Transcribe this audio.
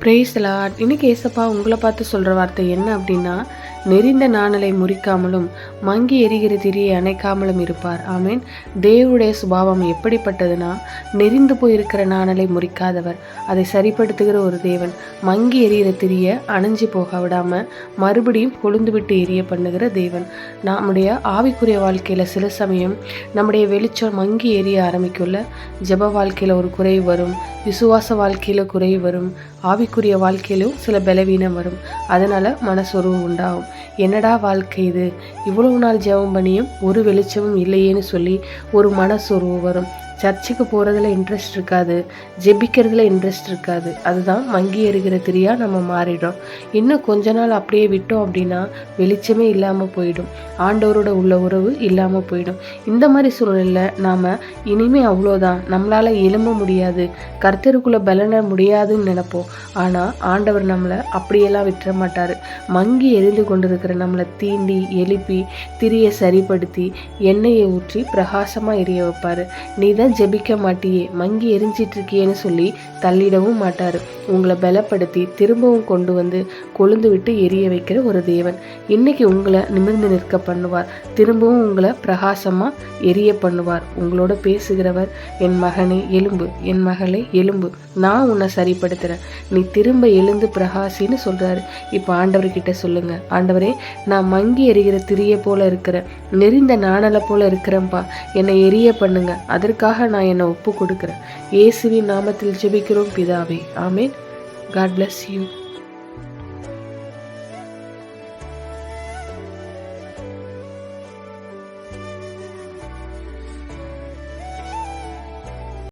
பிரேஸ்லாட் இன்னைக்கு ஏசப்பா உங்களை பார்த்து சொல்கிற வார்த்தை என்ன அப்படின்னா நெறிந்த நாணலை முறிக்காமலும் மங்கி எரிகிற திரியை அணைக்காமலும் இருப்பார். ஆமீன். தேவனுடைய சுபாவம் எப்படிப்பட்டதுன்னா நெறிந்து போயிருக்கிற நாணலை முறிக்காதவர். அதை சரிப்படுத்துகிற ஒரு தேவன் மங்கி எரிகிற திரியை அணைஞ்சு போக விடாமல் மறுபடியும் கொழுந்து விட்டு எரிய பண்ணுகிற தேவன். நம்முடைய ஆவிக்குரிய வாழ்க்கையில் சில சமயம் நம்முடைய வெளிச்சம் மங்கி எரிய ஆரம்பிக்குள்ள ஜெப வாழ்க்கையில் ஒரு குறைவு வரும் விசுவாச வாழ்க்கையில் குறைவு வரும் ஆவிக்குரிய வாழ்க்கையிலும் சில பலவீனம் வரும். அதனால் மனசொருவு உண்டாகும். என்னடா வாழ்க்கை இது? இவ்வளவு நாள் ஜெபம் பண்ணியும் ஒரு வெளிச்சமும் இல்லையேன்னு சொல்லி ஒரு மனசொருவு வரும். சர்ச்சுக்கு போகிறதுல இன்ட்ரெஸ்ட் இருக்காது ஜெபிக்கிறதுல இன்ட்ரெஸ்ட் இருக்காது. அதுதான் மங்கி எறிகிற திரியாக நம்ம மாறிடும் இன்னும் கொஞ்ச நாள் அப்படியே விட்டோம் அப்படின்னா வெளிச்சமே இல்லாமல் போயிடும். ஆண்டவரோட உள்ள உறவு இல்லாமல் போயிடும். இந்த மாதிரி சூழ்நிலையில் நாம் இனிமே அவ்வளோதான். நம்மளால் எழும்ப முடியாது. கர்த்தருக்குள்ளே பலன முடியாதுன்னு நினைப்போம். ஆனால் ஆண்டவர் நம்மளை அப்படியெல்லாம் விட்டுற மாட்டார். மங்கி எரிந்து கொண்டிருக்கிற நம்மளை தீண்டி எழுப்பி திரியை சரிப்படுத்தி எண்ணெயை ஊற்றி பிரகாசமாக எரிய வைப்பார். நீ தான் ஜெபிக்க மாட்டியே மங்கி எரிஞ்சிட்டு இருக்கியேன்னு சொல்லி தள்ளிடவும் மாட்டார். உங்களை பலப்படுத்தி திரும்பவும் கொண்டு வந்து கொழுந்து விட்டு எரிய வைக்கிற ஒரு தேவன். இன்னைக்கு உங்களை நிமிர்ந்து நிற்க பண்ணுவார். திரும்பவும் உங்களை பிரகாசமாக எரிய பண்ணுவார். உங்களோட பேசுகிறவர் என் மகனே எலும்பு என் மகளே எலும்பு நான் உன்னை சரிப்படுத்துகிறேன் நீ திரும்ப எழுந்து பிரகாசின்னு சொல்கிறாரு இப்போ ஆண்டவர்கிட்ட சொல்லுங்க. ஆண்டவரே நான் மங்கி எரிகிற திரிய போல இருக்கிறேன். நெறிந்த நாணலை போல இருக்கிறேன்ப்பா என்னை எரிய பண்ணுங்க. அதற்காக நான் என்னை ஒப்பு கொடுக்குறேன். இயேசுவின் நாமத்தில் ஜெபிக்கிறோம் பிதாவே. ஆமேன். God bless you.